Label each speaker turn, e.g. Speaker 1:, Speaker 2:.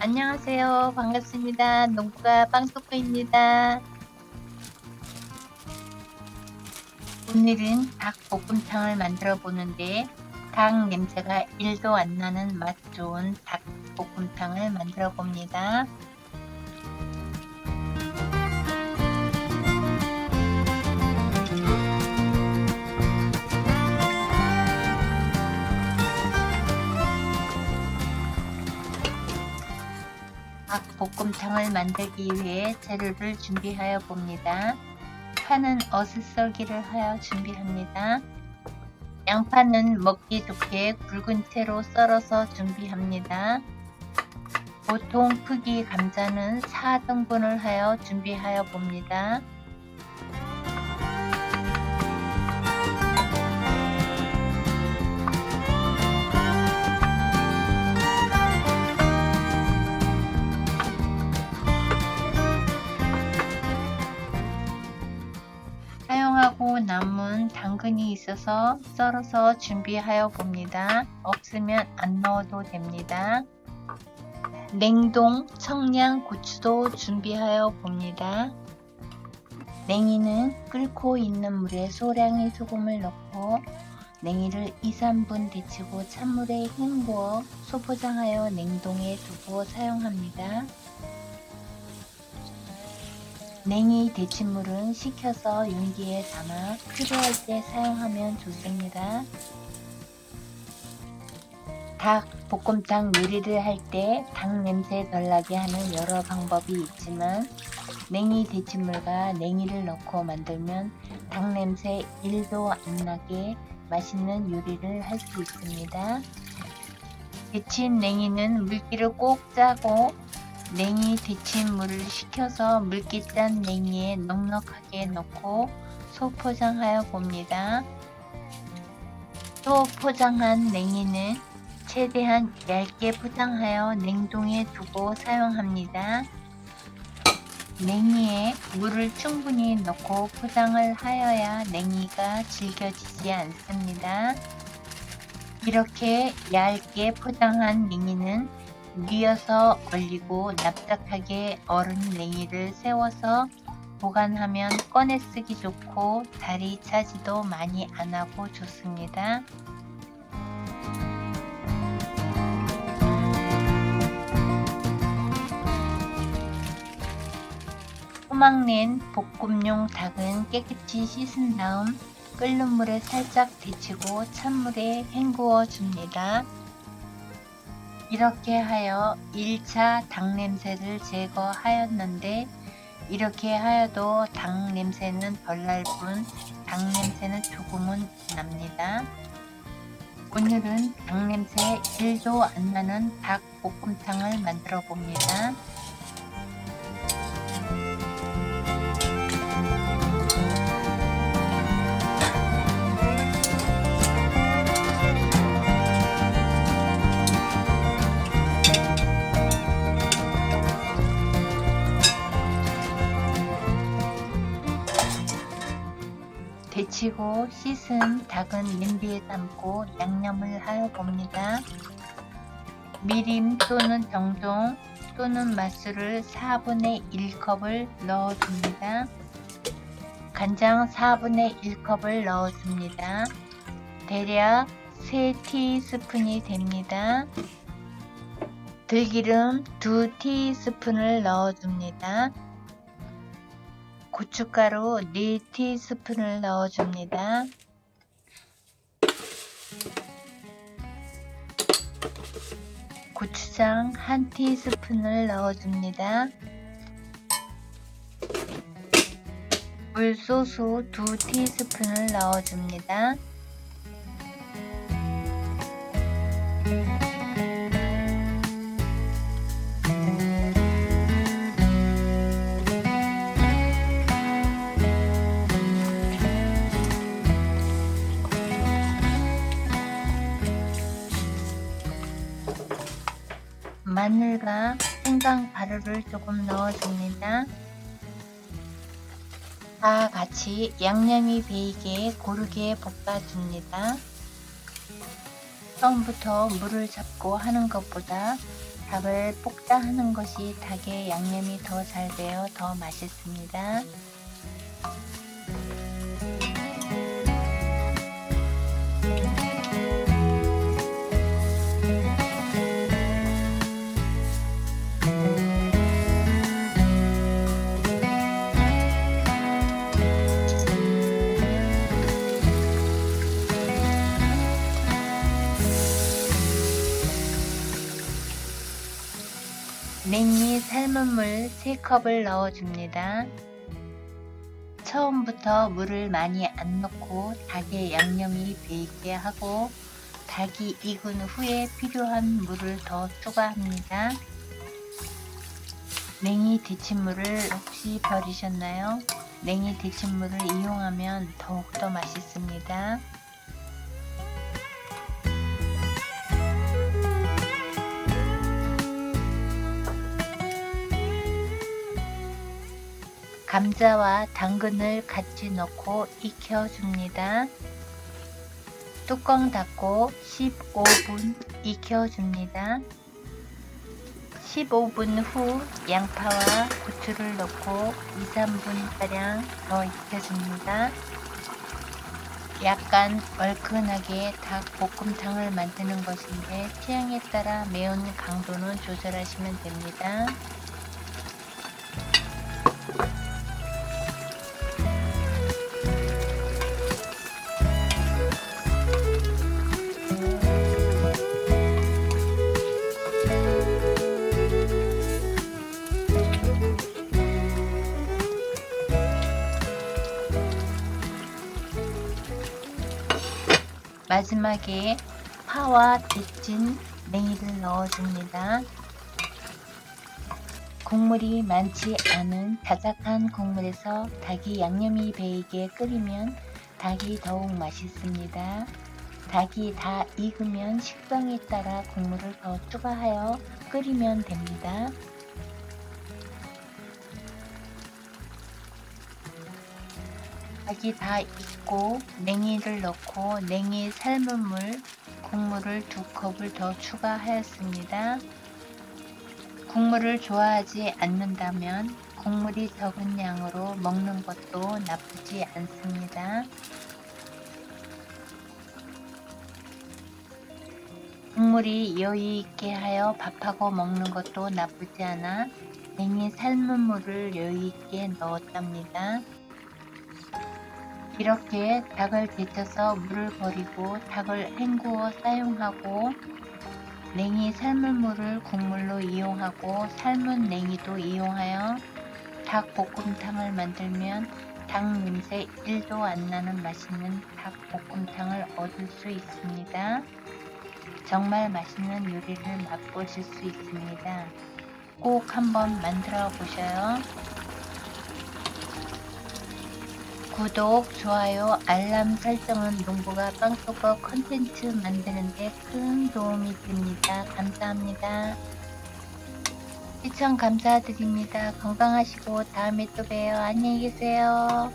Speaker 1: 안녕하세요. 반갑습니다. 농부가 빵토크입니다. 오늘은 닭 볶음탕을 만들어 보는데 닭 냄새가 1도 안 나는 맛 좋은 닭 볶음탕을 만들어 봅니다. 볶음탕을 만들기 위해 재료를 준비하여 봅니다. 파는 어슷썰기를 하여 준비합니다. 양파는 먹기 좋게 굵은 채로 썰어서 준비합니다. 보통 크기 감자는 4등분을 하여 준비하여 봅니다. 근이 있어서 썰어서 준비하여 봅니다. 없으면 안 넣어도 됩니다. 냉동 청양 고추도 준비하여 봅니다. 냉이는 끓고 있는 물에 소량의 소금을 넣고 냉이를 2, 3분 데치고 찬물에 헹구어 소포장하여 냉동에 두고 사용합니다. 냉이 데친물은 식혀서 용기에 담아 필요할 때 사용하면 좋습니다. 닭 볶음탕 요리를 할 때 닭 냄새 덜 나게 하는 여러 방법이 있지만 냉이 데친물과 냉이를 넣고 만들면 닭 냄새 1도 안 나게 맛있는 요리를 할 수 있습니다. 데친 냉이는 물기를 꼭 짜고 냉이 데친 물을 식혀서 물기 짠 냉이에 넉넉하게 넣고 소포장하여 봅니다. 또 포장한 냉이는 최대한 얇게 포장하여 냉동에 두고 사용합니다. 냉이에 물을 충분히 넣고 포장을 하여야 냉이가 질겨지지 않습니다. 이렇게 얇게 포장한 냉이는 뉘어서 얼리고 납작하게 얼은 냉이를 세워서 보관하면 꺼내 쓰기 좋고 다리 차지도 많이 안 하고 좋습니다. 토막낸 볶음용 닭은 깨끗이 씻은 다음 끓는 물에 살짝 데치고 찬물에 헹구어 줍니다. 이렇게 하여 1차 닭 냄새를 제거하였는데 이렇게 하여도 닭 냄새는 덜날뿐 닭 냄새는 조금은 납니다. 오늘은 닭 냄새 1도 안 나는 닭 볶음탕을 만들어 봅니다. 데치고 씻은 닭은 냄비에 담고 양념을 하여 봅니다. 미림 또는 정종 또는 맛술을 4분의 1컵을 넣어줍니다. 간장 4분의 1컵을 넣어줍니다. 대략 3티스푼이 됩니다. 들기름 2티스푼을 넣어줍니다. 고춧가루 4티스푼을 넣어줍니다. 고추장 1티스푼을 넣어줍니다. 물소스 2티스푼을 넣어줍니다. 마늘과 생강 가루를 조금 넣어줍니다. 다 같이 양념이 배이게 고르게 볶아줍니다. 처음부터 물을 잡고 하는 것보다 닭을 볶다 하는 것이 닭의 양념이 더 잘 배어 더 맛있습니다. 냉이 삶은 물 3컵을 넣어줍니다. 처음부터 물을 많이 안 넣고 닭의 양념이 배이게 하고 닭이 익은 후에 필요한 물을 더 추가합니다. 냉이 데친물을 혹시 버리셨나요? 냉이 데친물을 이용하면 더욱더 맛있습니다. 감자와 당근을 같이 넣고 익혀줍니다. 뚜껑 닫고 15분 익혀줍니다. 15분 후 양파와 고추를 넣고 2, 3분가량 더 익혀줍니다. 약간 얼큰하게 닭 볶음탕을 만드는 것인데 취향에 따라 매운 강도는 조절하시면 됩니다. 마지막에 파와 데친 냉이를 넣어줍니다. 국물이 많지 않은 자작한 국물에서 닭이 양념이 배이게 끓이면 닭이 더욱 맛있습니다. 닭이 다 익으면 식성에 따라 국물을 더 추가하여 끓이면 됩니다. 닭이 다 익고 냉이를 넣고 냉이 삶은 물 국물을 두 컵을 더 추가하였습니다. 국물을 좋아하지 않는다면 국물이 적은 양으로 먹는 것도 나쁘지 않습니다. 국물이 여유 있게 하여 밥하고 먹는 것도 나쁘지 않아 냉이 삶은 물을 여유 있게 넣었답니다. 이렇게 닭을 데쳐서 물을 버리고 닭을 헹구어 사용하고 냉이 삶은 물을 국물로 이용하고 삶은 냉이도 이용하여 닭 볶음탕을 만들면 닭 냄새 1도 안 나는 맛있는 닭 볶음탕을 얻을 수 있습니다. 정말 맛있는 요리를 맛보실 수 있습니다. 꼭 한번 만들어 보셔요. 구독, 좋아요, 알람 설정은 농부가 빵뚜거 컨텐츠 만드는데 큰 도움이 됩니다. 감사합니다. 시청 감사드립니다. 건강하시고 다음에 또 봬요. 안녕히 계세요.